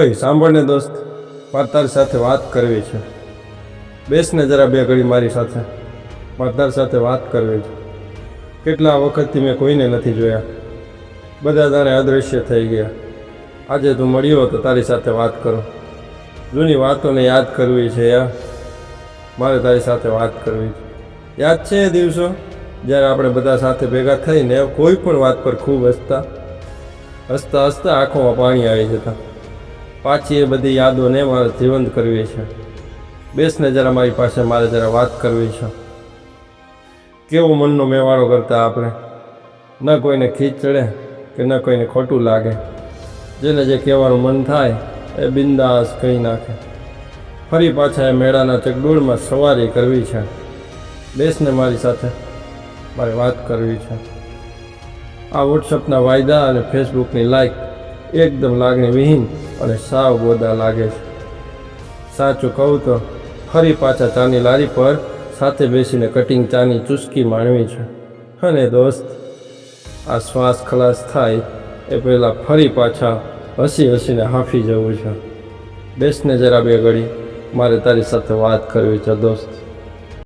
ભાઈ, સાંભળને દોસ્ત મારે તારી સાથે વાત કરવી છે. બેસને જરા બે ઘડી મારી સાથે. મારે સાથે વાત કરવી છે. કેટલા વખતથી મેં કોઈને નથી જોયા. બધા તારે અદૃશ્ય થઈ ગયા. આજે તું મળ્યો તો તારી સાથે વાત કરો. જૂની વાતોને યાદ કરવી છે યાર મારે તારી સાથે વાત કરવી છે. યાદ છે એ દિવસો જ્યારે આપણે બધા સાથે ભેગા થઈને કોઈ પણ વાત પર ખૂબ હસતા. હસતા હસતા આંખોમાં પાણી આવી જતા. પાછી એ બધી યાદોને મારે જીવંત કરવી છે. બેસને જરા મારી પાસે, મારે જરા વાત કરવી છે. કેવો મનનો મેવાડો કરતા આપણે? ન કોઈને ખીચ ચડે કે ન કોઈને ખોટું લાગે. જેને જે કહેવાનું મન થાય, એ બિંદાસ કહી નાખે. ફરી પાછા એ મેળાના ચકડોળમાં સવારી કરવી છે. બેસને મારી સાથે મારે વાત કરવી છે. આ વોટ્સઅપના વાયદા અને ફેસબુકની લાઈક એકદમ લાગણી વિહીન અને સાવ બોદા લાગે છે. સાચું કહું તો, ફરી પાછા ચાની લારી પર સાથે બેસીને કટિંગ ચાની ચુસ્કી માણવી છે. અને દોસ્ત, આ શ્વાસ ખલાસ થાય એ પહેલાં ફરી પાછા હસી હસીને હાંફી જવું છે. બેસને જરા બે ઘડી, મારે તારી સાથે વાત કરવી છે, દોસ્ત.